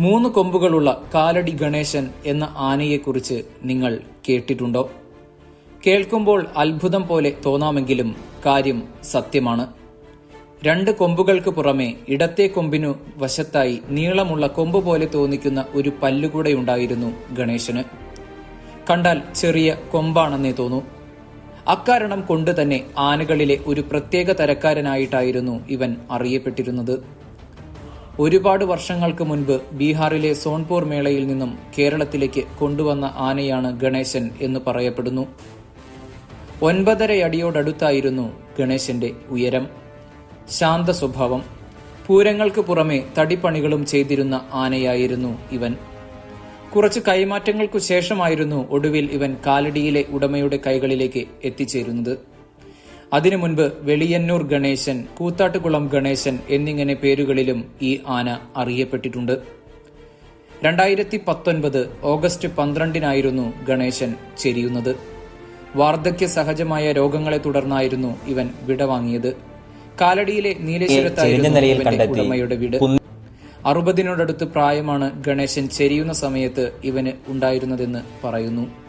മൂന്ന് കൊമ്പുകളുള്ള കാലടി ഗണേശൻ എന്ന ആനയെക്കുറിച്ച് നിങ്ങൾ കേട്ടിട്ടുണ്ടോ? കേൾക്കുമ്പോൾ അത്ഭുതം പോലെ തോന്നാമെങ്കിലും കാര്യം സത്യമാണ്. രണ്ട് കൊമ്പുകൾക്ക് പുറമെ ഇടത്തെ കൊമ്പിനു വശത്തായി നീളമുള്ള കൊമ്പ് പോലെ തോന്നിക്കുന്ന ഒരു പല്ലുകൂടെയുണ്ടായിരുന്നു ഗണേശന്. കണ്ടാൽ ചെറിയ കൊമ്പാണെന്നേ തോന്നൂ. അക്കാരണം കൊണ്ട് തന്നെ ആനകളിലെ ഒരു പ്രത്യേക തരക്കാരനായിട്ടായിരുന്നു ഇവൻ അറിയപ്പെട്ടിരുന്നത്. ഒരുപാട് വർഷങ്ങൾക്ക് മുൻപ് ബീഹാറിലെ സോൺപൂർ മേളയിൽ നിന്നും കേരളത്തിലേക്ക് കൊണ്ടുവന്ന ആനയാണ് ഗണേശൻ എന്ന് പറയപ്പെടുന്നു. ഒൻപതര അടിയോടടുത്തായിരുന്നു ഗണേശന്റെ ഉയരം. ശാന്ത സ്വഭാവം. പൂരങ്ങൾക്ക് പുറമെ തടിപ്പണികളും ചെയ്തിരുന്ന ആനയായിരുന്നു ഇവൻ. കുറച്ച് കൈമാറ്റങ്ങൾക്കു ശേഷമായിരുന്നു ഒടുവിൽ ഇവൻ കാലടിയിലെ ഉടമയുടെ കൈകളിലേക്ക് എത്തിച്ചേരുന്നത്. അതിനു മുൻപ് വെളിയന്നൂർ ഗണേശൻ കൂത്താട്ടുകുളം ഗണേശൻ എന്നിങ്ങനെ പേരുകളിലും ഈ ആന അറിയപ്പെട്ടിട്ടുണ്ട്. രണ്ടായിരത്തി പത്തൊൻപത് ഓഗസ്റ്റ് പന്ത്രണ്ടിനായിരുന്നു ഗണേശൻ ചെരിയുന്നത്. വാർദ്ധക്യ സഹജമായ രോഗങ്ങളെ തുടർന്നായിരുന്നു ഇവൻ വിടവാങ്ങിയത്. കാലടിയിലെ നീലേശ്വരത്തായിരുന്നു. ഉടമയുടെ വീട്. അറുപതിനോടടുത്ത് പ്രായമാണ് ഗണേശൻ ചെരിയുന്ന സമയത്ത് ഇവന് ഉണ്ടായിരുന്നതെന്ന് പറയുന്നു.